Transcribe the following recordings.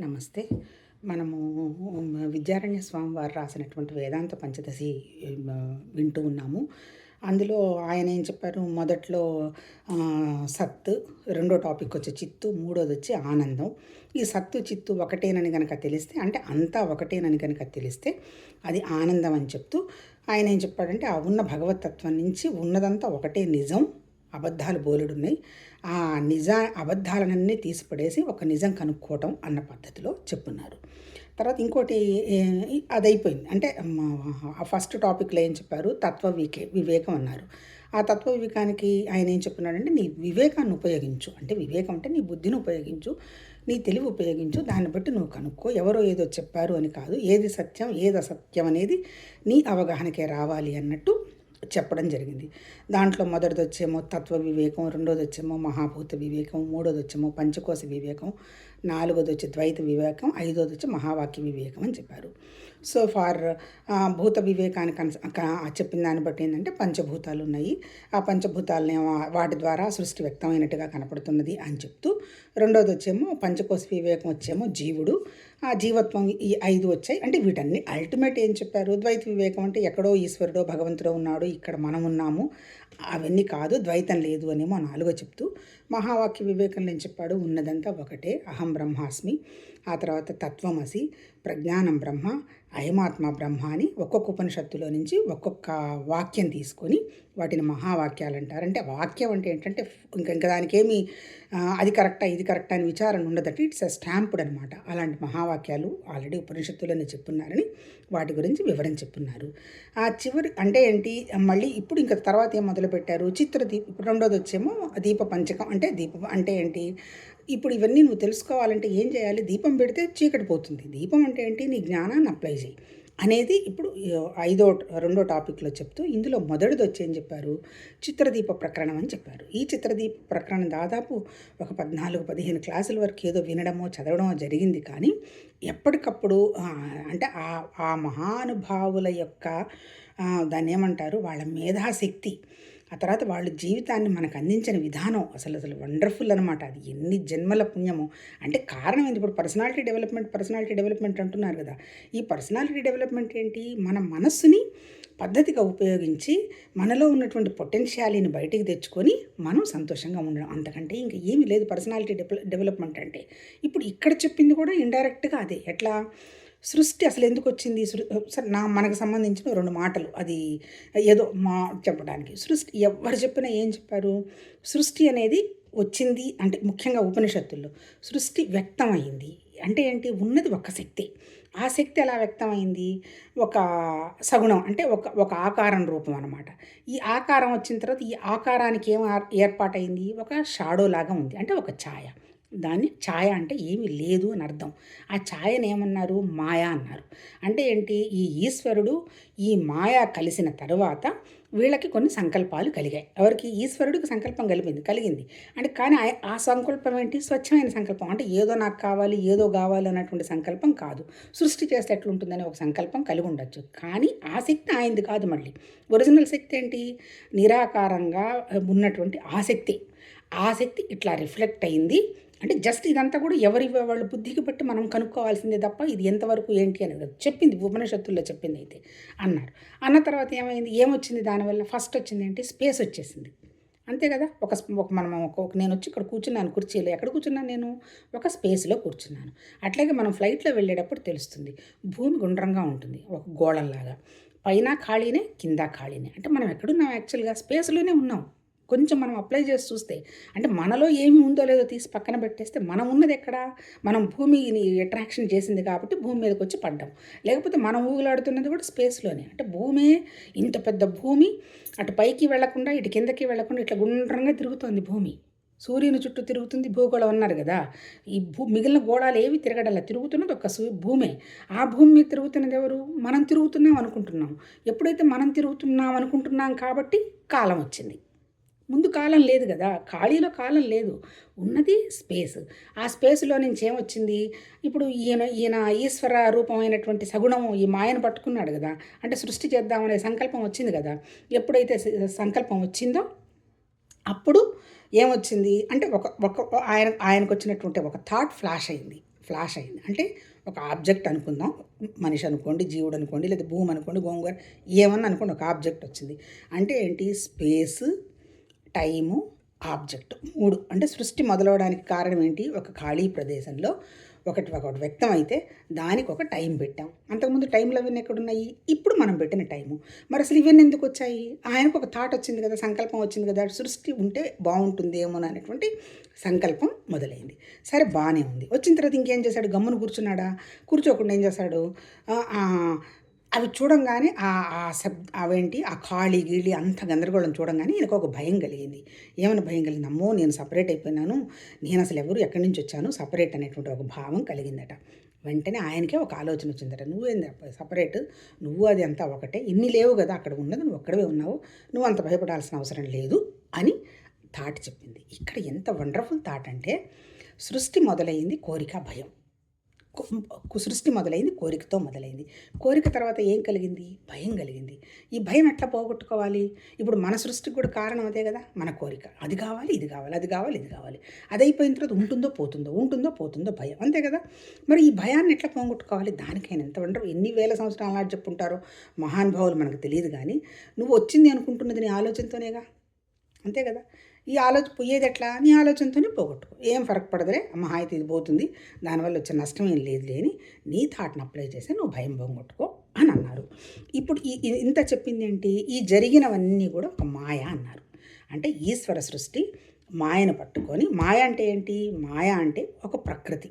నమస్తే. మనము విద్యారణ్య స్వామి వారు రాసినటువంటి వేదాంత పంచదశి వింటూ ఉన్నాము. అందులో ఆయన ఏం చెప్పారు? మొదట్లో సత్తు సత్ రెండో టాపిక్ వచ్చి చిత్తు మూడోది వచ్చి ఆనందం. ఈ సత్తు చిత్తు ఒకటేనని కనుక తెలిస్తే అంటే అంతా ఒకటేనని కనుక తెలిస్తే అది ఆనందం అని చెప్తూ ఆయన ఏం చెప్పాడంటే ఆ ఉన్న భగవతత్వం నుంచి ఉన్నదంతా ఒకటే నిజం అబద్ధాలు బోలుడున్నాయి. ఆ నిజా అబద్ధాలన్నీ తీసిపడేసి ఒక నిజం కనుక్కోవటం అన్న పద్ధతిలో చెప్పున్నారు. తర్వాత ఇంకోటి అది అయిపోయింది అంటే ఆ ఫస్ట్ టాపిక్లో ఏం చెప్పారు? తత్వ వికే వివేకం అన్నారు. ఆ తత్వ వివేకానికి ఆయన ఏం చెప్తున్నాడంటే నీ వివేకాన్ని ఉపయోగించు. అంటే వివేకం అంటే నీ బుద్ధిని ఉపయోగించు నీ తెలివి ఉపయోగించు దాన్ని బట్టి నువ్వు కనుక్కో. ఎవరో ఏదో చెప్పారు అని కాదు. ఏది సత్యం ఏది అసత్యం అనేది నీ అవగాహనకే రావాలి అన్నట్టు చెప్పడం జరిగింది. దాంట్లో మొదటిది వచ్చేమో తత్వ వివేకం రెండోది వచ్చేమో మహాభూత వివేకం మూడోది వచ్చేమో పంచకోశ వివేకం నాలుగోది వచ్చి ద్వైత వివేకం ఐదోది వచ్చి మహావాక్య వివేకం అని చెప్పారు. సో ఫార్ భూత వివేకానికి చెప్పిన దాన్ని బట్టి ఏంటంటే పంచభూతాలు ఉన్నాయి ఆ పంచభూతాలని వాటి ద్వారా సృష్టి వ్యక్తమైనట్టుగా కనపడుతున్నది అని చెప్తూ రెండోది వచ్చేమో పంచకోశ వివేకం వచ్చేమో జీవుడు జీవత్వం ఈ ఐదు వచ్చాయి. అంటే వీటన్ని అల్టిమేట్ ఏం చెప్పారు? ద్వైత వివేకం అంటే ఎక్కడో ఈశ్వరుడో భగవంతుడో ఉన్నాడు ఇక్కడ మనం ఉన్నాము. అవన్నీ కాదు ద్వైతం లేదు అనేమో నాలుగో చెప్తూ మహావాక్య వివేకంలో ఏం చెప్పాడు. ఉన్నదంతా ఒకటే అహం బ్రహ్మాస్మి ఆ తర్వాత తత్వమసి ప్రజ్ఞానం బ్రహ్మ అయమాత్మ బ్రహ్మ అని ఒక్కొక్క ఉపనిషత్తులో నుంచి ఒక్కొక్క వాక్యం తీసుకొని వాటిని మహావాక్యాలు అంటారు. అంటే వాక్యం అంటే ఏంటంటే ఇంకా ఇంకా దానికేమీ అది కరెక్టా ఇది కరెక్టా అని విచారణ ఉండదట. ఇట్స్ స్టాంపుడ్ అనమాట అలాంటి మహావాక్యాలు ఆల్రెడీ ఉపనిషత్తులోనే చెప్పున్నారని వాటి గురించి వివరం చెప్పున్నారు. ఆ చివరి అంటే ఏంటి మళ్ళీ ఇప్పుడు ఇంకా తర్వాత ఏం మొదలుపెట్టారు? చిత్రదీప ఇప్పుడు రెండోది వచ్చేమో దీప పంచకం అంటే దీపం అంటే ఏంటి ఇప్పుడు ఇవన్నీ నువ్వు తెలుసుకోవాలంటే ఏం చేయాలి? దీపం పెడితే చీకటి పోతుంది. దీపం అంటే ఏంటి? నీ జ్ఞానాన్ని అప్లై చేయి. అనేది ఇప్పుడు ఐదో రెండో టాపిక్లో చెప్తూ ఇందులో మొదటిది వచ్చి ఏం చెప్పారు? చిత్రదీప ప్రకరణం అని చెప్పారు. ఈ చిత్రదీప ప్రకరణం దాదాపు ఒక పద్నాలుగు పదిహేను క్లాసుల వరకు ఏదో వినడమో చదవడమో జరిగింది. కానీ ఎప్పటికప్పుడు అంటే ఆ ఆ మహానుభావుల యొక్క దాన్ని ఏమంటారు? వాళ్ళ మేధాశక్తి ఆ తర్వాత వాళ్ళు జీవితాన్ని మనకు అందించిన విధానం అసలు అసలు వండర్ఫుల్ అనమాట అది ఎన్ని జన్మల పుణ్యమో. అంటే కారణం ఏంటి ఇప్పుడు పర్సనాలిటీ డెవలప్మెంట్ పర్సనాలిటీ డెవలప్మెంట్ అంటున్నారు కదా. ఈ పర్సనాలిటీ డెవలప్మెంట్ ఏంటి? మన మనస్సుని పద్ధతిగా ఉపయోగించి మనలో ఉన్నటువంటి పొటెన్షియాలిని బయటికి తెచ్చుకొని మనం సంతోషంగా ఉండడం అంతకంటే ఇంకా ఏమీ లేదు పర్సనాలిటీ డెవలప్మెంట్ అంటే. ఇప్పుడు ఇక్కడ చెప్పింది కూడా ఇండైరెక్ట్గా అదే. ఎట్లా? సృష్టి అసలు ఎందుకు వచ్చింది? సృ సరే నా మనకు సంబంధించిన రెండు మాటలు. అది ఏదో మా చెప్పడానికి. సృష్టి ఎవరు చెప్పినా ఏం చెప్పారు? సృష్టి అనేది వచ్చింది అంటే ముఖ్యంగా ఉపనిషత్తుల్లో సృష్టి వ్యక్తమైంది అంటే ఏంటి? ఉన్నది ఒక శక్తి. ఆ శక్తి ఎలా వ్యక్తమైంది ఒక సగుణం అంటే ఒక ఒక ఆకారం రూపం అనమాట ఈ ఆకారం వచ్చిన తర్వాత ఈ ఆకారానికి ఏం ఏర్పాటైంది ఒక షాడో లాగా ఉంది. అంటే ఒక ఛాయ. దాన్ని ఛాయ అంటే ఏమీ లేదు అని అర్థం. ఆ ఛాయను ఏమన్నారు? మాయా అన్నారు. అంటే ఏంటి? ఈ ఈశ్వరుడు ఈ మాయా కలిసిన తర్వాత వీళ్ళకి కొన్ని సంకల్పాలు కలిగాయి. ఎవరికి? ఈశ్వరుడికి సంకల్పం కలిగింది కలిగింది. అంటే కానీ ఆ- ఆ సంకల్పం ఏంటి? స్వచ్ఛమైన సంకల్పం. అంటే ఏదో నాకు కావాలి ఏదో కావాలి అన్నటువంటి సంకల్పం కాదు. సృష్టి చేస్తే ఎట్లుంటుందని ఒక సంకల్పం కలిగి ఉండొచ్చు. కానీ ఆ శక్తి ఆయనది కాదు మళ్ళీ. ఒరిజినల్ శక్తి ఏంటి? నిరాకారంగా ఉన్నటువంటి ఆసక్తి ఆసక్తి ఇట్లా రిఫ్లెక్ట్ అయింది. అంటే జస్ట్ ఇదంతా కూడా ఎవరి వాళ్ళ బుద్ధికి బట్టి మనం కనుక్కోవాల్సిందే తప్ప ఇది ఎంతవరకు ఏంటి అనేది చెప్పింది ఉపనిషత్తుల్లో చెప్పింది అయితే అన్నారు. అన్న తర్వాత ఏమైంది? ఏమొచ్చింది దానివల్ల? ఫస్ట్ వచ్చింది ఏంటి? స్పేస్ వచ్చేసింది. అంతే కదా? ఒక ఒక మనం ఒక ఒక- నేను వచ్చి ఇక్కడ కూర్చున్నాను కుర్చీలో ఎక్కడ కూర్చున్నాను నేను? ఒక స్పేస్లో కూర్చున్నాను. అట్లాగే మనం ఫ్లైట్లో వెళ్ళేటప్పుడు తెలుస్తుంది భూమి గుండ్రంగా ఉంటుంది ఒక గోళంలాగా. పైన ఖాళీనే కింద ఖాళీనే. అంటే మనం ఎక్కడున్నాం యాక్చువల్గా? స్పేస్లోనే ఉన్నాం. కొంచెం మనం అప్లై చేసి చూస్తే అంటే మనలో ఏమి ఉందో లేదో తీసి పక్కన పెట్టేస్తే మనం ఉన్నది ఎక్కడ? మనం భూమిని అట్రాక్షన్ చేసింది కాబట్టి భూమి మీదకి వచ్చి పడ్డాం. లేకపోతే మనం ఊగులాడుతున్నది కూడా స్పేస్లోనే అంటే భూమే ఇంత పెద్ద భూమి అటు పైకి వెళ్ళకుండా ఇటు కిందకి వెళ్ళకుండా ఇట్లా గుండ్రంగా తిరుగుతోంది భూమి. సూర్యుని చుట్టూ తిరుగుతుంది భూగోళం అన్నారు కదా. ఈ భూ మిగిలిన గోళాలు ఏవి తిరగడల్లా తిరుగుతున్నది ఒక సూ భూమే. ఆ భూమి మీద తిరుగుతున్నది ఎవరు? మనం తిరుగుతున్నాం అనుకుంటున్నాం. ఎప్పుడైతే మనం తిరుగుతున్నాం అనుకుంటున్నాం కాబట్టి కాలం వచ్చింది. ముందు కాలం లేదు కదా ఖాళీలో కాలం లేదు. ఉన్నది స్పేస్. ఆ స్పేస్లో నుంచి ఏమొచ్చింది ఇప్పుడు ఈయన ఈయన ఈశ్వర రూపమైనటువంటి సగుణము ఈ మాయను పట్టుకున్నాడు కదా అంటే సృష్టి చేద్దామనే సంకల్పం వచ్చింది కదా ఎప్పుడైతే సంకల్పం వచ్చిందో అప్పుడు ఏమొచ్చింది? అంటే ఒక ఒక ఆయన ఆయనకు వచ్చినటువంటి ఒక థాట్ ఫ్లాష్ అయింది. ఫ్లాష్ అయింది. అంటే ఒక ఆబ్జెక్ట్ అనుకుందాం. మనిషి అనుకోండి జీవుడు అనుకోండి లేదా భూమి అనుకోండి గోంగూర ఏమన్నా అనుకోండి ఒక ఆబ్జెక్ట్ వచ్చింది. అంటే ఏంటి? స్పేస్ టైము ఆబ్జెక్ట్ మూడు. అంటే సృష్టి మొదలవడానికి కారణం ఏంటి? ఒక ఖాళీ ప్రదేశంలో ఒకటి ఒకటి వ్యక్తం అయితే దానికి ఒక టైం పెట్టాం. అంతకుముందు టైంలు అవన్నీ ఎక్కడున్నాయి? ఇప్పుడు మనం పెట్టిన టైము. మరి అసలు ఇవన్నీ ఎందుకు వచ్చాయి? ఆయనకు ఒక థాట్ వచ్చింది కదా సంకల్పం వచ్చింది కదా సృష్టి ఉంటే బాగుంటుందేమో అనేటువంటి సంకల్పం మొదలైంది. సరే బాగానే ఉంది. వచ్చిన తర్వాత ఇంకేం చేశాడు? గమ్మును కూర్చున్నాడా? కూర్చోకుండా ఏం చేశాడు? అవి చూడంగానే ఆ ఆ శబ్ అవేంటి ఆ ఖాళీ గీళి అంత గందరగోళం చూడంగానే ఈయనకు ఒక భయం కలిగింది. ఏమైనా భయం కలిగింది? అమ్మో నేను సపరేట్ అయిపోయినాను. నేను అసలు ఎవరు ఎక్కడి నుంచి వచ్చాను? సపరేట్ అనేటువంటి ఒక భావం కలిగిందట. వెంటనే ఆయనకే ఒక ఆలోచన వచ్చిందట. నువ్వేంది సపరేట్? నువ్వు అది అంతా ఒకటే. ఇన్ని లేవు కదా అక్కడ ఉన్నది నువ్వు ఒక్కడవే ఉన్నావు. నువ్వు అంత భయపడాల్సిన అవసరం లేదు అని థాట్ చెప్పింది. ఇక్కడ ఎంత వండర్ఫుల్ థాట్ అంటే సృష్టి మొదలైంది కోరిక భయం. సృష్టి మొదలైంది కోరికతో మొదలైంది. కోరిక తర్వాత ఏం కలిగింది? భయం కలిగింది. ఈ భయం ఎట్లా పోగొట్టుకోవాలి? ఇప్పుడు మన సృష్టికి కూడా కారణం అదే కదా మన కోరిక. అది కావాలి ఇది కావాలి అది కావాలి ఇది కావాలి. అది అయిపోయిన తర్వాత ఉంటుందో పోతుందో ఉంటుందో పోతుందో భయం. అంతే కదా? మరి ఈ భయాన్ని ఎట్లా పోగొట్టుకోవాలి? దానికైనా ఎంత ఉండరు ఎన్ని వేల సంవత్సరాలు నాటి చెప్పుంటారో మహానుభావులు మనకు తెలియదు కానీ నువ్వు వచ్చింది అనుకుంటున్నది నీ ఆలోచనతోనేగా? అంతే కదా? ఈ ఆలోచన పోయేది ఎట్లా? నీ ఆలోచనతోనే పోగొట్టుకో. ఏం ఫరక్ పడదులే? మహా అయితే ఇది పోతుంది. దానివల్ల వచ్చే నష్టం ఏం లేదు లేని నీ థాట్ని అప్లై చేసి నువ్వు భయం పోగొట్టుకో అని అన్నారు. ఇప్పుడు ఈ ఈ- ఇంత చెప్పింది ఏంటి? ఈ జరిగినవన్నీ కూడా ఒక మాయ అన్నారు. అంటే ఈశ్వర సృష్టి మాయను పట్టుకొని మాయ అంటే ఏంటి? మాయ అంటే ఒక ప్రకృతి.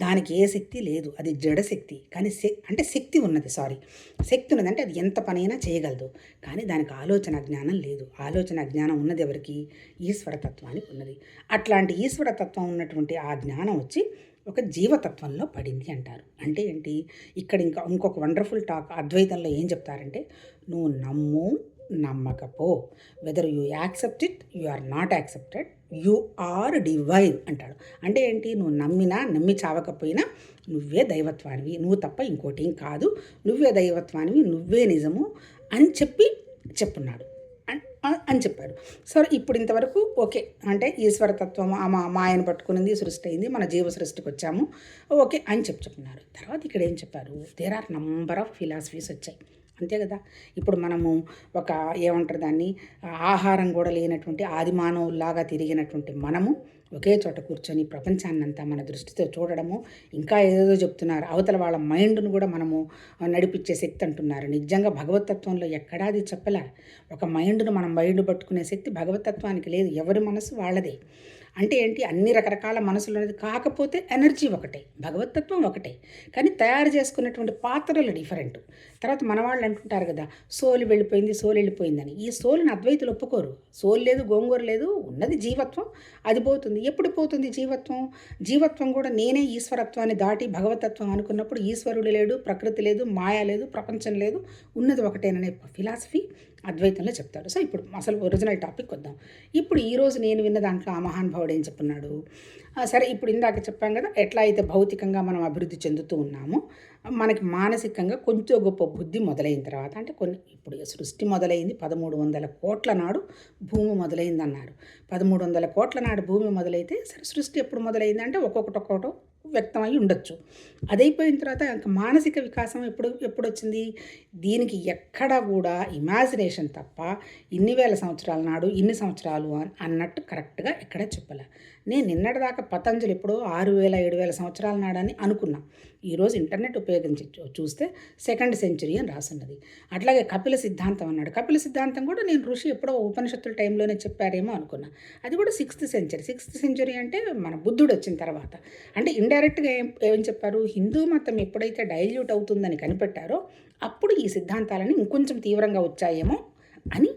దానికి ఏ శక్తి లేదు. అది జడశక్తి కానీ అంటే శక్తి ఉన్నది సారీ. శక్తి ఉన్నది అంటే అది ఎంత పనైనా చేయగలదు. కానీ దానికి ఆలోచన జ్ఞానం లేదు. ఆలోచన జ్ఞానం ఉన్నది ఎవరికి? ఈశ్వరతత్వానికి ఉన్నది. అట్లాంటి ఈశ్వరతత్వం ఉన్నటువంటి ఆ జ్ఞానం వచ్చి ఒక జీవతత్వంలో పడింది అంటారు. అంటే ఏంటి? ఇక్కడ ఇంకా ఇంకొక వండర్ఫుల్ టాక్ అద్వైతంలో ఏం చెప్తారంటే నువ్వు నమ్ము నమ్మకపో. Whether you accept it you are not accepted you are divine అంటాడు. అంటే ఏంటి? నువ్వు నమ్మినా నమ్మి చావకపోయినా నువ్వే దైవత్వానివి. నువ్వు తప్ప ఇంకోటి ఏం కాదు. నువ్వే దైవత్వానివి నువ్వే నిజము అని చెప్పి చెప్పున్నాడు. అని చెప్పాడు. సరే ఇప్పుడు ఇంతవరకు ఓకే. అంటే ఈశ్వరతత్వం ఆ మా మాయను పట్టుకునింది సృష్టి అయింది మన జీవ సృష్టికి వచ్చాము. ఓకే అని చెప్పి చెప్పున్నారు. తర్వాత ఇక్కడ ఏం చెప్పారు? There are number of philosophies వచ్చాయి. అంతే కదా? ఇప్పుడు మనము ఒక ఏమంటారు దాన్ని? ఆహారం కూడా లేనటువంటి ఆది మానవుల్లాగా తిరిగినటువంటి మనము ఒకే చోట కూర్చొని ప్రపంచాన్నంతా మన దృష్టితో చూడడము ఇంకా ఏదేదో చెప్తున్నారు. అవతల వాళ్ళ మైండ్ను కూడా మనము నడిపించే శక్తి అంటున్నారు. నిజంగా భగవతత్వంలో ఎక్కడా అది చెప్పలే. ఒక మైండ్ను మనం మైండ్ పట్టుకునే శక్తి భగవతత్వానికి లేదు. ఎవరి మనసు వాళ్ళదే. అంటే ఏంటి? అన్ని రకరకాల మనసులు అనేది కాకపోతే ఎనర్జీ ఒకటే భగవతత్వం ఒకటే. కానీ తయారు చేసుకున్నటువంటి పాత్రలు డిఫరెంట్. తర్వాత మన వాళ్ళు అంటుంటారు కదా సోలు వెళ్ళిపోయింది సోలు వెళ్ళిపోయిందని. ఈ సోలుని అద్వైతులు ఒప్పుకోరు. సోలు లేదు గోంగూర లేదు ఉన్నది జీవత్వం అది పోతుంది. ఎప్పుడు పోతుంది జీవత్వం? జీవత్వం కూడా నేనే ఈశ్వరత్వాన్ని దాటి భగవతత్వం అనుకున్నప్పుడు ఈశ్వరుడు లేడు ప్రకృతి లేదు మాయా లేదు ప్రపంచం లేదు ఉన్నది ఒకటేననే ఫిలాసఫీ. అద్వైతంలో చెప్తాడు. సో ఇప్పుడు అసలు ఒరిజినల్ టాపిక్ వద్దాం. ఇప్పుడు ఈరోజు నేను విన్న దాంట్లో ఆ మహానుభావుడు ఏం చెప్పున్నాడు? సరే ఇప్పుడు ఇందాక చెప్పాం కదా ఎట్లా అయితే భౌతికంగా మనం అభివృద్ధి చెందుతూ ఉన్నామో మనకి మానసికంగా కొంచెం గొప్ప బుద్ధి మొదలైన తర్వాత అంటే కొన్ని ఇప్పుడు సృష్టి మొదలైంది పదమూడు వందల కోట్ల నాడు భూమి మొదలైంది అన్నారు పదమూడు వందల కోట్ల నాడు భూమి మొదలైతే సరే సృష్టి ఎప్పుడు మొదలైంది అంటే ఒక్కొక్కటి ఒక్కొక్కటి వ్యక్తమై ఉండొచ్చు. అదైపోయిన తర్వాత ఇంకా మానసిక వికాసం ఎప్పుడు ఎప్పుడు వచ్చింది? దీనికి ఎక్కడ కూడా ఇమాజినేషన్ తప్ప ఇన్ని వేల సంవత్సరాల నాడు ఇన్ని సంవత్సరాలు అన్నట్టు కరెక్ట్గా ఎక్కడ చెప్పలే. నేను నిన్నటిదాకా పతంజలి ఎప్పుడో ఆరు వేల ఏడు వేల సంవత్సరాల నాడని అనుకున్నా. ఈరోజు ఇంటర్నెట్ ఉపయోగించి చూస్తే సెకండ్ సెంచురీ అని రాసున్నది. అట్లాగే కపిల కపిల సిద్ధాంతం అన్నాడు. కపిల సిద్ధాంతం కూడా నేను ఋషి ఎప్పుడో ఉపనిషత్తుల టైంలోనే చెప్పారేమో అనుకున్నా. అది కూడా సిక్స్త్ సెంచరీ. సిక్స్త్ సెంచరీ అంటే మన బుద్ధుడు వచ్చిన తర్వాత. అంటే ఇండైరెక్ట్గా ఏం ఏం చెప్పారు? హిందూ మతం ఎప్పుడైతే డైల్యూట్ అవుతుందని కనిపెట్టారో అప్పుడు ఈ సిద్ధాంతాలని ఇంకొంచెం తీవ్రంగా వచ్చాయేమో అని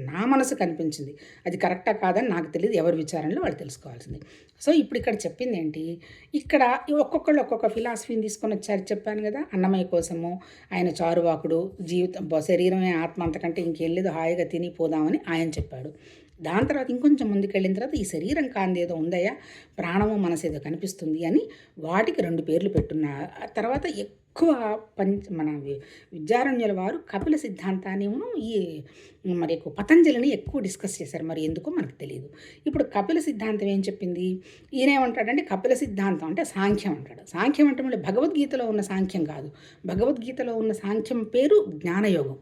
నా మనసు కనిపించింది. అది కరెక్టా కాదని నాకు తెలియదు ఎవరి విచారణలో వాళ్ళు తెలుసుకోవాల్సింది. సో ఇప్పుడు ఇక్కడ చెప్పింది ఏంటి? ఇక్కడ ఒక్కొక్కళ్ళు ఒక్కొక్క ఫిలాసఫీని తీసుకొని వచ్చారు చెప్పాను కదా అన్నమయ్య కోసము ఆయన చారువాకుడు జీవితం శరీరమే ఆత్మ అంతకంటే ఇంకేం లేదు హాయిగా తిని పోదామని ఆయన చెప్పాడు. దాని తర్వాత ఇంకొంచెం ముందుకెళ్ళిన తర్వాత ఈ శరీరం కాంది ఏదో ఉందయ్యా ప్రాణము మనసు ఏదో కనిపిస్తుంది అని వాటికి రెండు పేర్లు పెట్టున్న తర్వాత ఎక్కువ పంచ మన విద్యారణ్యుల వారు కపిల సిద్ధాంతాన్ని ఈ మరి ఎక్కువ పతంజలిని ఎక్కువ డిస్కస్ చేశారు. మరి ఎందుకో మనకు తెలియదు ఇప్పుడు కపిల సిద్ధాంతం ఏం చెప్పింది? ఈయనేమంటాడంటే కపిల సిద్ధాంతం అంటే సాంఖ్యం అంటాడు. సాంఖ్యం అంటే మళ్ళీ భగవద్గీతలో ఉన్న సాంఖ్యం కాదు. భగవద్గీతలో ఉన్న సాంఖ్యం పేరు జ్ఞానయోగం.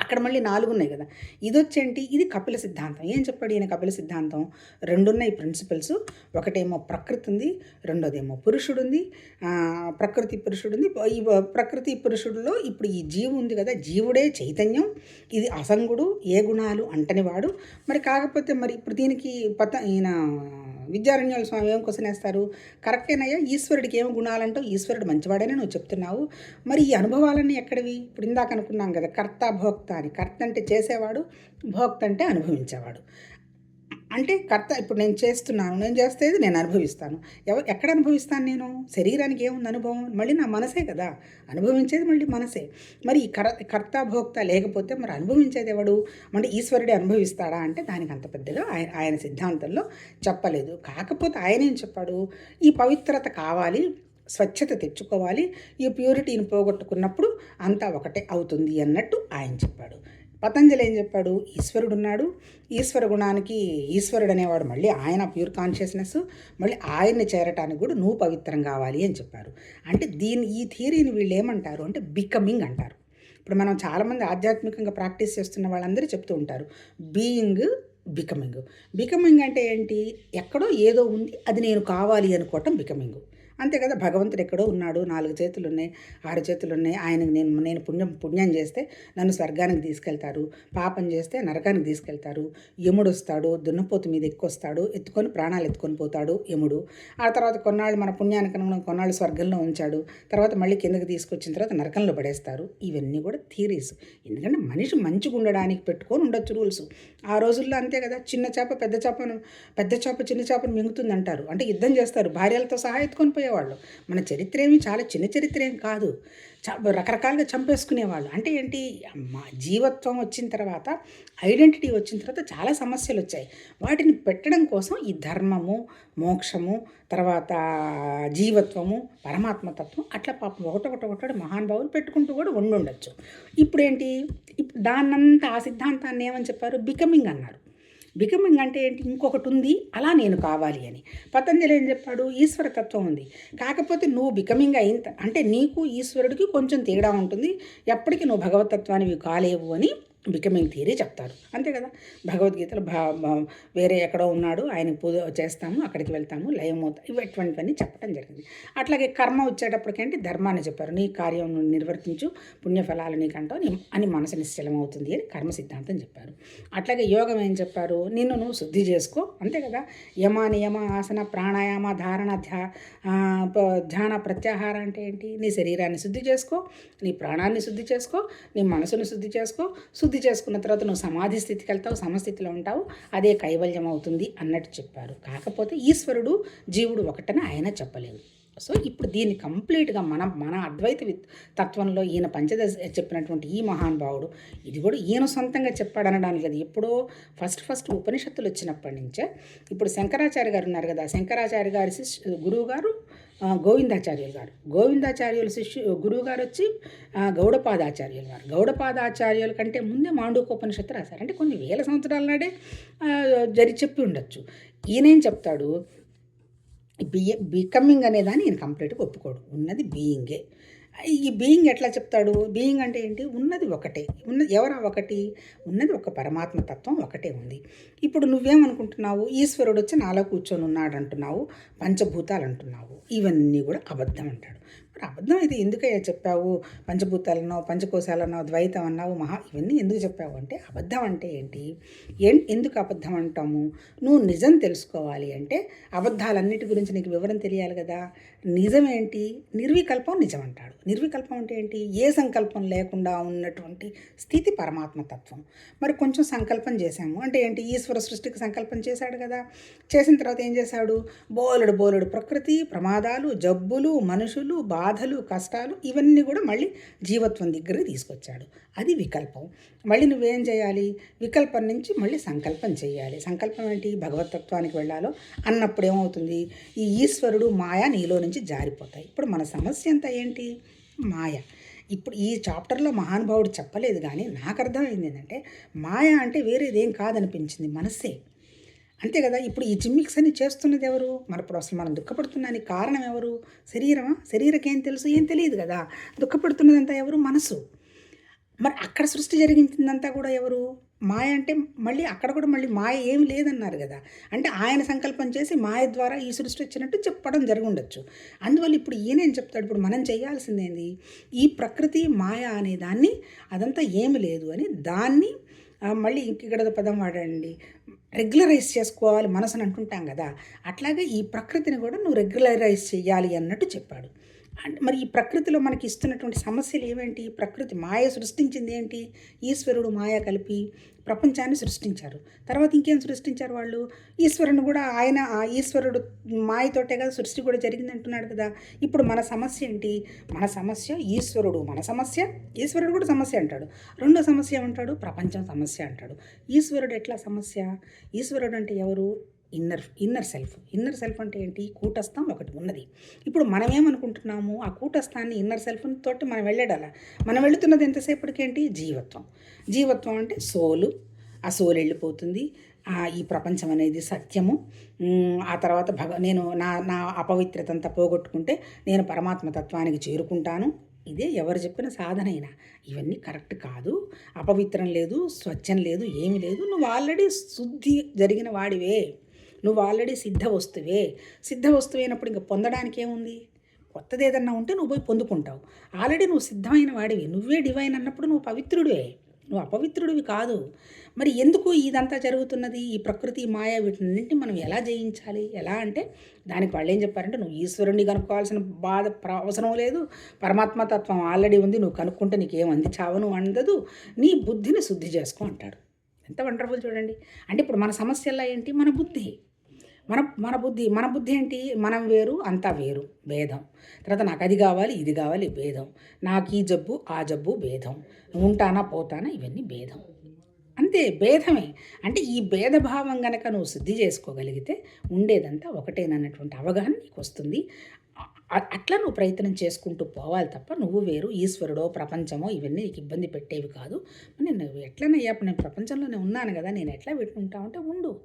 అక్కడ మళ్ళీ నాలుగు ఉన్నాయి కదా. ఇది వచ్చేంటి ఇది కపిల సిద్ధాంతం. ఏం చెప్పాడు ఈయన కపిల సిద్ధాంతం? రెండున్నాయి ప్రిన్సిపల్స్ ఒకటేమో ప్రకృతి ఉంది రెండోదేమో పురుషుడు ఉంది ప్రకృతి పురుషుడు ఉంది ఈ ప్రకృతి పురుషుడిలో ఇప్పుడు ఈ జీవు ఉంది కదా. జీవుడే చైతన్యం. ఇది అసంగుడు ఏ గుణాలు అంటనివాడు. మరి కాకపోతే మరి ఇప్పుడు దీనికి పత ఈయన విద్యారణ్యాల స్వామి ఏం క్వశ్చన్ వేస్తారు కరెక్టేనయ్యా ఈశ్వరుడికి ఏం గుణాలంటో ఈశ్వరుడు మంచివాడని నువ్వు చెప్తున్నావు. మరి ఈ అనుభవాలన్నీ ఎక్కడివి? ఇప్పుడు ఇందాక అనుకున్నాం కదా కర్త భోక్త అని. కర్త అంటే చేసేవాడు భోక్త అంటే అనుభవించేవాడు. అంటే కర్త ఇప్పుడు నేను చేస్తున్నాను నేను చేస్తేది నేను అనుభవిస్తాను. ఎవ ఎక్కడ అనుభవిస్తాను నేను? శరీరానికి ఏముంది అనుభవం? మళ్ళీ నా మనసే కదా. అనుభవించేది మళ్ళీ మనసే. మరి ఈ కర కర్త భోక్త లేకపోతే మరి అనుభవించేది ఎవడు? అంటే ఈశ్వరుడే అనుభవిస్తాడా అంటే దానికి అంత పెద్దగా ఆయన ఆయన సిద్ధాంతంలో చెప్పలేదు. కాకపోతే ఆయన ఏం చెప్పాడు? ఈ పవిత్రత కావాలి స్వచ్ఛత తెచ్చుకోవాలి ఈ ప్యూరిటీని పోగొట్టుకున్నప్పుడు అంతా ఒకటే అవుతుంది అన్నట్టు ఆయన చెప్పాడు. పతంజలి ఏం చెప్పాడు? ఈశ్వరుడు ఉన్నాడు ఈశ్వర గుణానికి ఈశ్వరుడు అనేవాడు మళ్ళీ ఆయన ప్యూర్ కాన్షియస్నెస్ మళ్ళీ ఆయన్ని చేరటానికి కూడా నువ్వు పవిత్రం కావాలి అని చెప్పారు. అంటే దీని ఈ థియరీని వీళ్ళు ఏమంటారు అంటే బికమింగ్ అంటారు. ఇప్పుడు మనం చాలామంది ఆధ్యాత్మికంగా ప్రాక్టీస్ చేస్తున్న వాళ్ళందరూ చెప్తూ ఉంటారు బీయింగ్ బికమింగ్. బికమింగ్ అంటే ఏంటి? ఎక్కడో ఏదో ఉంది అది నేను కావాలి అనుకోవటం బికమింగ్. అంతే కదా భగవంతుడు ఎక్కడో ఉన్నాడు నాలుగు చేతులు ఉన్నాయి ఆరు చేతులు ఉన్నాయి ఆయనకు నేను నేను పుణ్యం పుణ్యం చేస్తే నన్ను స్వర్గానికి తీసుకెళ్తారు పాపం చేస్తే నరకానికి తీసుకెళ్తారు యముడు వస్తాడు దున్నపోతు మీద ఎక్కువస్తాడు ఎత్తుకొని ప్రాణాలు ఎత్తుకొని పోతాడు యముడు. ఆ తర్వాత కొన్నాళ్ళు మన పుణ్యానికి అనుగుణంగా కొన్నాళ్ళు స్వర్గంలో ఉంచాడు తర్వాత మళ్ళీ కిందకి తీసుకొచ్చిన తర్వాత నరకంలో పడేస్తారు. ఇవన్నీ కూడా థీరీస్ ఎందుకంటే మనిషి మంచిగా ఉండడానికి పెట్టుకొని ఉండొచ్చు రూల్స్ ఆ రోజుల్లో అంతే కదా చిన్న చేప పెద్ద చేపను పెద్ద చేప చిన్న చేపను మింగుతుంది అంటారు అంటే యుద్ధం చేస్తారు భార్యలతో సహా ఎత్తుకొని చంపేవాళ్ళు మన చరిత్ర ఏమి చాలా చిన్న చరిత్ర ఏం కాదు. చ- రకరకాలుగా చంపేసుకునేవాళ్ళు. అంటే ఏంటి? మా జీవత్వం వచ్చిన తర్వాత ఐడెంటిటీ వచ్చిన తర్వాత చాలా సమస్యలు వచ్చాయి వాటిని పెట్టడం కోసం ఈ ధర్మము మోక్షము తర్వాత జీవత్వము పరమాత్మతత్వం అట్లా పాపం ఒకటొకటి ఒకటి మహానుభావులు పెట్టుకుంటూ కూడా ఉండుండొచ్చు. ఇప్పుడు ఏంటి ఇప్పుడు దాన్నంతా ఆ సిద్ధాంతాన్ని ఏమని చెప్పారు? బికమింగ్ అన్నారు. బికమింగ్ అంటే ఏంటి? ఇంకొకటి ఉంది అలా నేను కావాలి అని. పతంజలి ఏం చెప్పాడు? ఈశ్వరతత్వం ఉంది. కాకపోతే నువ్వు బికమింగ్ అయిన అంటే నీకు ఈశ్వరుడికి కొంచెం తేడా ఉంటుంది. ఎప్పటికీ నువ్వు భగవతత్వానివి కాలేవు అని బికమింగ్ థియరీ చెప్తారు. అంతే కదా? భగవద్గీతలో భా వేరే ఎక్కడో ఉన్నాడు ఆయన పూజ చేస్తాము అక్కడికి వెళ్తాము లయమవుతా ఇవి అటువంటివన్నీ చెప్పడం జరిగింది. అట్లాగే కర్మ వచ్చేటప్పటికంటే ధర్మాన్ని చెప్పారు. నీ కార్యం నిర్వర్తించు పుణ్యఫలాలు నీకంటావు నీ అని మనసు నిశ్చలమవుతుంది అని కర్మ సిద్ధాంతం చెప్పారు. అట్లాగే యోగం ఏం చెప్పారు? నిన్ను నువ్వు శుద్ధి చేసుకో. అంతే కదా? యమ నియమ ఆసన ప్రాణాయామ ధారణ ధ్యా ధ్యాన ప్రత్యాహార అంటే ఏంటి? నీ శరీరాన్ని శుద్ధి చేసుకో నీ ప్రాణాన్ని శుద్ధి చేసుకో నీ మనసును శుద్ధి చేసుకో శుద్ధి చేసుకున్న తర్వాత నువ్వు సమాధి స్థితికి వెళ్తావు సమస్థితిలో ఉంటావు అదే కైవల్యం అవుతుంది అన్నట్టు చెప్పారు. కాకపోతే ఈశ్వరుడు జీవుడు ఒకటని ఆయన చెప్పలేదు సో ఇప్పుడు దీన్ని కంప్లీట్గా మన మన అద్వైత విత్ తత్వంలో ఈయన పంచదశ చెప్పినటువంటి ఈ మహానుభావుడు ఇది కూడా ఈయన సొంతంగా చెప్పాడనడానికి కదా. లేదు ఎప్పుడో ఫస్ట్ ఫస్ట్ ఉపనిషత్తులు వచ్చినప్పటి నుంచే ఇప్పుడు శంకరాచార్య గారు ఉన్నారు కదా. శంకరాచార్య గారి శిష్యు గురువు గారు గోవిందాచార్యులు గారు. గోవిందాచార్యుల శిష్యు గురువు గారు వచ్చి గౌడపాదాచార్యులు గారు. గౌడపాదాచార్యుల కంటే ముందే మాండూకోపనిషత్తు రాశారు. అంటే కొన్ని వేల సంవత్సరాల నాడే జరి చెప్పి ఉండొచ్చు. ఈయనేం చెప్తాడు? బియ బికమింగ్ అనేదాన్ని ఈయన కంప్లీట్గా ఒప్పుకోడు. ఉన్నది బీయింగే ఈ బీయింగ్ ఎట్లా చెప్తాడు? బీయింగ్ అంటే ఏంటి? ఉన్నది ఒకటే. ఉన్నది ఎవరా ఒకటి? ఉన్నది ఒక పరమాత్మ తత్వం ఒకటే ఉంది. ఇప్పుడు నువ్వేమనుకుంటున్నావు? ఈశ్వరుడు వచ్చి నాలో కూర్చొని ఉన్నాడు అంటున్నావు పంచభూతాలు అంటున్నావు ఇవన్నీ కూడా అబద్ధం అంటాడు. మరి అబద్ధం ఇది ఎందుకయ్యా చెప్పావు? పంచభూతాలనో పంచకోశాలనో ద్వైతం అన్నావు మహా ఇవన్నీ ఎందుకు చెప్పావు అంటే అబద్ధం అంటే ఏంటి? ఎందుకు అబద్ధం అంటాము? నువ్వు నిజం తెలుసుకోవాలి అంటే అబద్ధాలన్నిటి గురించి నీకు వివరం తెలియాలి కదా. నిజమేంటి? నిర్వికల్పం నిజం అంటాడు నిర్వికల్పం అంటే ఏంటి? ఏ సంకల్పం లేకుండా ఉన్నటువంటి స్థితి పరమాత్మ తత్వం. మరి కొంచెం సంకల్పం చేశాము. అంటే ఏంటి? ఈశ్వర సృష్టికి సంకల్పం చేశాడు కదా. చేసిన తర్వాత ఏం చేశాడు? బోలుడు బోలెడు ప్రకృతి ప్రమాదాలు జబ్బులు మనుషులు బాధలు కష్టాలు ఇవన్నీ కూడా మళ్ళీ జీవత్వం దగ్గరికి తీసుకొచ్చాడు. అది వికల్పం. మళ్ళీ నువ్వేం చేయాలి? వికల్పం నుంచి మళ్ళీ సంకల్పం చేయాలి. సంకల్పం ఏంటి? భగవతత్వానికి వెళ్ళాలో అన్నప్పుడు ఏమవుతుంది? ఈ ఈశ్వరుడు మాయా నీలో నుంచి జారిపోతాయి. ఇప్పుడు మన సమస్య అంతా ఏంటి? మాయ. ఇప్పుడు ఈ చాప్టర్లో మహానుభావుడు చెప్పలేదు కానీ నాకు అర్థమైంది ఏంటంటే మాయ అంటే వేరేదేం కాదనిపించింది మనస్సే. అంతే కదా? ఇప్పుడు ఈ జిమ్మిక్స్ అని చేస్తున్నది ఎవరు? మన ఇప్పుడు అసలు మనం దుఃఖపడుతున్నానికి కారణం ఎవరు? శరీరమా? శరీరకేం తెలుసు? ఏం తెలియదు కదా? దుఃఖపడుతున్నదంతా ఎవరు? మనసు. మరి అక్కడ సృష్టి జరిగించిందంతా కూడా ఎవరు? మాయ అంటే మళ్ళీ అక్కడ కూడా మళ్ళీ మాయ ఏమి లేదన్నారు కదా. అంటే ఆయన సంకల్పం చేసి మాయ ద్వారా ఈ సృష్టి వచ్చినట్టు చెప్పడం జరిగి ఉండొచ్చు అందువల్ల ఇప్పుడు ఈయన ఏం చెప్తాడు? ఇప్పుడు మనం చేయాల్సిందేంది ఈ ప్రకృతి మాయ అనే దాన్ని అదంతా ఏమి లేదు అని దాన్ని మళ్ళీ ఇక్కడ పదం వాడండి. రెగ్యులరైజ్ చేసుకోవాలి మనసుని అంటుంటాం కదా. అట్లాగే ఈ ప్రకృతిని కూడా నువ్వు రెగ్యులరైజ్ చేయాలి అన్నట్టు చెప్పాడు. మరి ఈ ప్రకృతిలో మనకి ఇస్తున్నటువంటి సమస్యలు ఏమేంటి ప్రకృతి మాయ సృష్టించింది ఏంటి? ఈశ్వరుడు మాయ కలిపి ప్రపంచాన్ని సృష్టించారు. తర్వాత ఇంకేం సృష్టించారు వాళ్ళు? ఈశ్వరుని కూడా ఆయన ఆ ఈశ్వరుడు మాయతోటే కదా సృష్టి కూడా జరిగింది అంటున్నాడు కదా. ఇప్పుడు మన సమస్య ఏంటి? మన సమస్య ఈశ్వరుడు మన సమస్య ఈశ్వరుడు కూడా సమస్య అంటాడు. రెండో సమస్య ఏమంటాడు? ప్రపంచం సమస్య అంటాడు. ఈశ్వరుడు ఎట్లా సమస్య? ఈశ్వరుడు అంటే ఎవరు? Inner inner self. Inner self అంటే ఏంటి? కూటస్థం ఒకటి ఉన్నది. ఇప్పుడు మనం ఏమనుకుంటున్నాము ఆ కూటస్థాన్ని ఇన్నర్ సెల్ఫ్ తోటి మనం వెళ్ళడాల. మనం వెళుతున్నది ఎంతసేపటికి ఏంటి? జీవత్వం. జీవత్వం అంటే సోలు. ఆ సోలు వెళ్ళిపోతుంది. ఈ ప్రపంచం అనేది సత్యము. ఆ తర్వాత భగ నేను నా నా అపవిత్రత అంతా పోగొట్టుకుంటే నేను పరమాత్మ తత్వానికి చేరుకుంటాను. ఇదే ఎవరు చెప్పిన అయినా. ఇవన్నీ కరెక్ట్ కాదు. అపవిత్రం లేదు స్వచ్ఛం లేదు ఏమీ లేదు. నువ్వు ఆల్రెడీ శుద్ధి జరిగిన వాడివే. నువ్వు ఆల్రెడీ సిద్ధ వస్తువే సిద్ధ వస్తువు అయినప్పుడు ఇంకా పొందడానికి ఏముంది కొత్తది ఏదన్నా ఉంటే నువ్వు పోయి పొందుకుంటావు. ఆల్రెడీ నువ్వు సిద్ధమైన వాడివి. నువ్వే డివైన్ అన్నప్పుడు నువ్వు పవిత్రుడివే. నువ్వు అపవిత్రుడివి కాదు. మరి ఎందుకు ఇదంతా జరుగుతున్నది? ఈ ప్రకృతి మాయ వీటిన్నింటినీ మనం ఎలా జయించాలి? ఎలా అంటే దానికి వాళ్ళు ఏం చెప్పారంటే నువ్వు ఈశ్వరుణ్ణి కనుక్కోవాల్సిన బాధ అవసరం లేదు. పరమాత్మతత్వం ఆల్రెడీ ఉంది. నువ్వు కనుక్కుంటే నీకేం అంది చావను అందదు. నీ బుద్ధిని శుద్ధి చేసుకో అంటాడు. ఎంత వండర్ఫుల్ చూడండి. అంటే ఇప్పుడు మన సమస్యల్లో ఏంటి? మన బుద్ధి. మన మన బుద్ధి మన బుద్ధి ఏంటి? మనం వేరు అంతా వేరు భేదం. తర్వాత నాకు అది కావాలి ఇది కావాలి భేదం. నాకు ఈ జబ్బు ఆ జబ్బు భేదం. ఉంటానా పోతానా ఇవన్నీ భేదం. అంతే భేదమే. అంటే ఈ భేదభావం గనక నువ్వు శుద్ధి చేసుకోగలిగితే ఉండేదంతా ఒకటేనన్నటువంటి అవగాహన నీకు వస్తుంది. అట్లా నువ్వు ప్రయత్నం చేసుకుంటూ పోవాలి తప్ప నువ్వు వేరు ఈశ్వరుడో ప్రపంచమో ఇవన్నీ నీకు ఇబ్బంది పెట్టేవి కాదు. నేను ఎట్లనయ్యా? నేను ప్రపంచంలోనే ఉన్నాను కదా నేను ఎట్లా పెట్టుకుంటా ఉంటే ఉండు.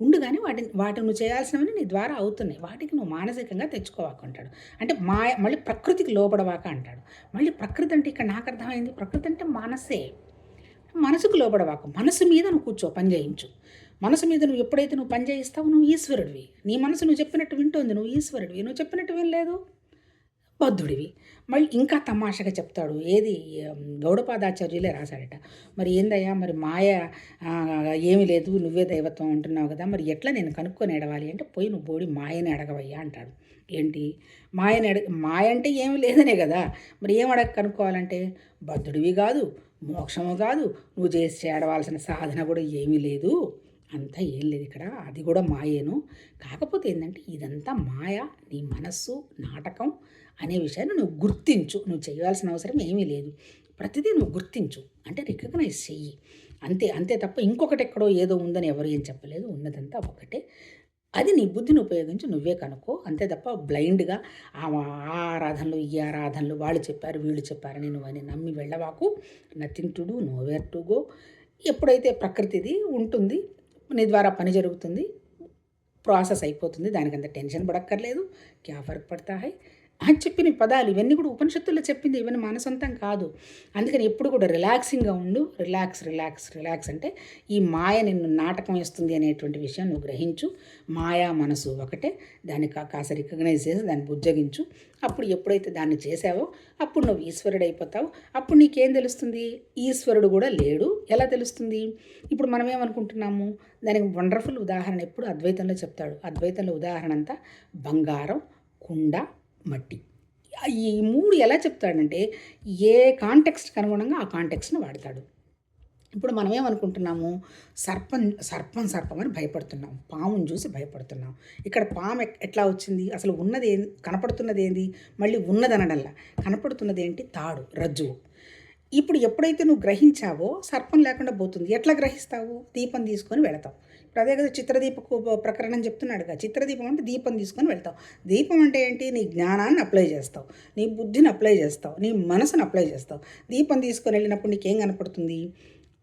ఉండుగానే వాటిని వాటి నువ్వు చేయాల్సినవన్నీ నీ ద్వారా అవుతున్నాయి. వాటికి నువ్వు మానసికంగా తెచ్చుకోవాక అంటాడు. అంటే మా మళ్ళీ ప్రకృతికి లోపడవాక అంటాడు. మళ్ళీ ప్రకృతి అంటే ఇక్కడ నాకు అర్థమైంది. ప్రకృతి అంటే మనసే. మనసుకు లోపడవాకు మనసు మీద నువ్వు కూర్చో పని చేయించు. మనసు మీద నువ్వు ఎప్పుడైతే నువ్వు పని చేయిస్తావో నువ్వు ఈశ్వరుడివి. నీ మనసు నువ్వు చెప్పినట్టు వింటోంది నువ్వు ఈశ్వరుడివి. నువ్వు చెప్పినట్టు వినలేదు? బద్ధుడివి మళ్ళీ ఇంకా తమాషగా చెప్తాడు. ఏది? గౌడపాదాచార్యులే రాశాడట. మరి ఏందయ్యా? మరి మాయ ఏమి లేదు. నువ్వే దైవత్వం అంటున్నావు కదా. మరి ఎట్లా నేను కనుక్కొని ఎడవాలి అంటే పోయి నువ్వు బోడి మాయని అడగవయ్యా అంటాడు. ఏంటి? మాయని అడగ మాయ అంటే ఏమి లేదనే కదా. మరి ఏం అడగ కనుక్కోవాలంటే బద్ధుడివి కాదు మోక్షము కాదు నువ్వు చేసి చేడవలసిన సాధన కూడా ఏమీ లేదు. అంతా ఏం లేదు ఇక్కడ. అది కూడా మాయేను. కాకపోతే ఏంటంటే ఇదంతా మాయ నీ మనస్సు నాటకం అనే విషయాన్ని నువ్వు గుర్తించు. నువ్వు చేయాల్సిన అవసరం ఏమీ లేదు. ప్రతిదీ నువ్వు గుర్తించు. అంటే రికగ్నైజ్ చెయ్యి. అంతే అంతే తప్ప ఇంకొకటి ఎక్కడో ఏదో ఉందని ఎవరు ఏం చెప్పలేదు. ఉన్నదంతా ఒకటే. అది నీ బుద్ధిని ఉపయోగించి నువ్వే కనుక్కో. అంతే తప్ప బ్లైండ్గా ఆ ఆరాధనలు ఈ ఆరాధనలు వాళ్ళు చెప్పారు వీళ్ళు చెప్పారని నువ్వు అని నమ్మి వెళ్ళవాకు. Nothing to do nowhere to go ఎప్పుడైతే ప్రకృతిది ఉంటుంది నీ ద్వారా పని జరుగుతుంది ప్రాసెస్ అయిపోతుంది దానికంత టెన్షన్ పడక్కర్లేదు. క్యా ఫర్క్ పడతా హై అని చెప్పిన పదాలు ఇవన్నీ కూడా ఉపనిషత్తుల్లో చెప్పింది ఇవన్నీ మన సొంతం కాదు. అందుకని ఎప్పుడు కూడా రిలాక్సింగ్గా ఉండు రిలాక్స్ రిలాక్స్ రిలాక్స్ అంటే ఈ మాయ నిన్ను నాటకం వేస్తుంది అనేటువంటి విషయం నువ్వు గ్రహించు. మాయా మనసు ఒకటే. దాన్ని కా- కాస్త రికగ్నైజ్ చేసి దాన్ని బుజ్జగించు. అప్పుడు ఎప్పుడైతే దాన్ని చేసావో అప్పుడు నువ్వు ఈశ్వరుడు అయిపోతావు అప్పుడు నీకేం తెలుస్తుంది? ఈశ్వరుడు కూడా లేడు. ఎలా తెలుస్తుంది? ఇప్పుడు మనం ఏమనుకుంటున్నాము? దానికి వండర్ఫుల్ ఉదాహరణ ఎప్పుడు అద్వైతంలో చెప్తాడు. అద్వైతంలో ఉదాహరణ అంతా బంగారం కుండ మట్టి. ఈ మూడు ఎలా చెప్తాడంటే ఏ కాంటెక్స్ట్కి అనుగుణంగా ఆ కాంటెక్స్ట్ని వాడతాడు. ఇప్పుడు మనం ఏమనుకుంటున్నాము? సర్పం సర్పం సర్పం అని భయపడుతున్నాం. పాముని చూసి భయపడుతున్నాం. ఇక్కడ పాము ఎట్లా వచ్చింది? అసలు ఉన్నది ఏం కనపడుతున్నది ఏంది? మళ్ళీ ఉన్నదనడల్లా. కనపడుతున్నది ఏంటి? తాడు రజ్జువు. ఇప్పుడు ఎప్పుడైతే నువ్వు గ్రహించావో సర్పం లేకుండా పోతుంది. ఎట్లా గ్రహిస్తావు? దీపం తీసుకొని వెళతావు. అదే కదా చిత్రదీప కు- ప్రకరణం చెప్తున్నాడుగా చిత్రదీపం అంటే దీపం తీసుకొని వెళ్తావు. దీపం అంటే ఏంటి? నీ జ్ఞానాన్ని అప్లై చేస్తావు. నీ బుద్ధిని అప్లై చేస్తావు. నీ మనసును అప్లై చేస్తావు. దీపం తీసుకొని వెళ్ళినప్పుడు నీకేం కనపడుతుంది?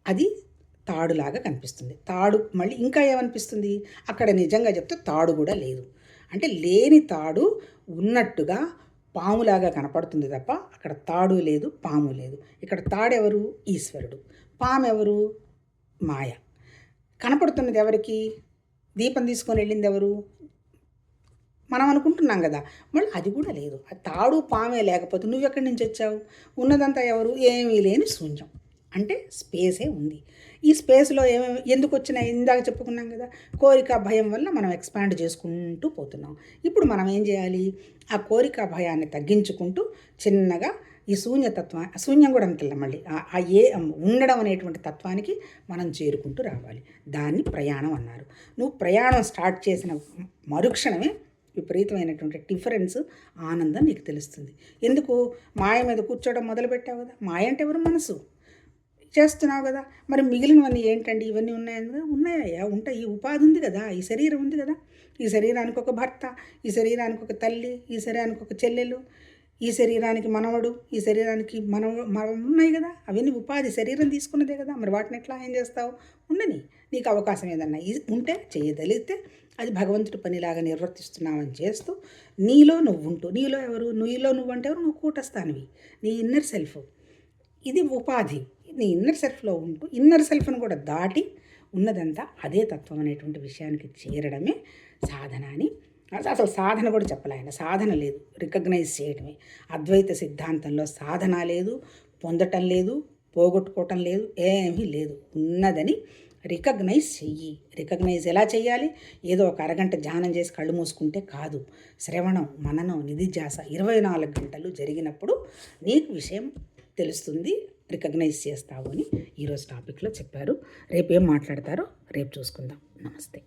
అది తాడులాగా కనిపిస్తుంది. తాడు మళ్ళీ ఇంకా ఏమనిపిస్తుంది? అక్కడ నిజంగా చెప్తే తాడు కూడా లేదు. అంటే లేని తాడు ఉన్నట్టుగా పాములాగా కనపడుతుంది తప్ప అక్కడ తాడు లేదు పాము లేదు. ఇక్కడ తాడెవరు? ఈశ్వరుడు. పాము ఎవరు మాయ. కనపడుతున్నది ఎవరికి? దీపం తీసుకొని వెళ్ళింది ఎవరు? మనం అనుకుంటున్నాం కదా. మళ్ళీ అది కూడా లేదు. ఆ తాడు పామే లేకపోతే నువ్వు ఎక్కడి నుంచి వచ్చావు? ఉన్నదంతా ఎవరు? ఏమీ లేని శూన్యం అంటే స్పేసే ఉంది. ఈ స్పేస్లో ఏమేమి ఎందుకు వచ్చినాయి? ఇందాక చెప్పుకున్నాం కదా. కోరిక భయం వల్ల మనం ఎక్స్పాండ్ చేసుకుంటూ పోతున్నాం. ఇప్పుడు మనం ఏం చేయాలి? ఆ కోరిక భయాన్ని తగ్గించుకుంటూ చిన్నగా ఈ శూన్యతత్వ శూన్యం కూడా అంతల్లా మళ్ళీ. ఆ- ఆ ఏ ఉండడం అనేటువంటి తత్వానికి మనం చేరుకుంటూ రావాలి. దాన్ని ప్రయాణం అన్నారు. నువ్వు ప్రయాణం స్టార్ట్ చేసిన మరుక్షణమే విపరీతమైనటువంటి డిఫరెన్స్ ఆనందం నీకు తెలుస్తుంది. ఎందుకు? మాయ మీద కూర్చోవడం మొదలుపెట్టావు కదా. మాయ అంటే ఎవరు మనసు? చేస్తున్నావు కదా. మరి మిగిలినవన్నీ ఏంటండి? ఇవన్నీ ఉన్నాయని కదా ఉన్నాయా? ఉంటాయి. ఈ ఉపాధి ఉంది కదా. ఈ శరీరం ఉంది కదా. ఈ శరీరానికి ఒక భర్త ఈ శరీరానికి ఒక తల్లి ఈ శరీరానికి ఒక చెల్లెలు ఈ శరీరానికి మనవడు ఈ శరీరానికి మనవ మనం ఉన్నాయి కదా. అవన్నీ ఉపాధి శరీరం తీసుకున్నదే కదా. మరి వాటిని ఎట్లా ఏం చేస్తావు? ఉండని. నీకు అవకాశం ఏదన్నా ఉంటే చేయగలిగితే అది భగవంతుడి పనిలాగా నిర్వర్తిస్తున్నావని చేస్తూ నీలో నువ్వు ఉంటూ నీలో ఎవరు? నీలో నువ్వు అంటే ఎవరు? నువ్వు కూటస్థానివి. నీ ఇన్నర్ సెల్ఫ్. ఇది ఉపాధి. నీ ఇన్నర్ సెల్ఫ్లో ఉంటూ. ఇన్నర్ సెల్ఫ్ను కూడా దాటి ఉన్నదంతా అదే తత్వం అనేటువంటి విషయానికి చేరడమే సాధన అని అసలు సాధన కూడా చెప్పలే ఆయన. సాధన లేదు. రికగ్నైజ్ చేయడమే అద్వైత సిద్ధాంతంలో సాధన లేదు పొందటం లేదు పోగొట్టుకోవటం లేదు ఏమీ లేదు. ఉన్నదని రికగ్నైజ్ చెయ్యి. రికగ్నైజ్ ఎలా చేయాలి ఏదో ఒక అరగంట ధ్యానం చేసి కళ్ళు మూసుకుంటే కాదు. శ్రవణం మననం నిధిధ్యాస ఇరవై నాలుగు గంటలు జరిగినప్పుడు నీకు విషయం తెలుస్తుంది. రికగ్నైజ్ చేస్తావు అని ఈరోజు టాపిక్లో చెప్పారు. రేపు ఏం మాట్లాడతారో రేపు చూసుకుందాం. నమస్తే.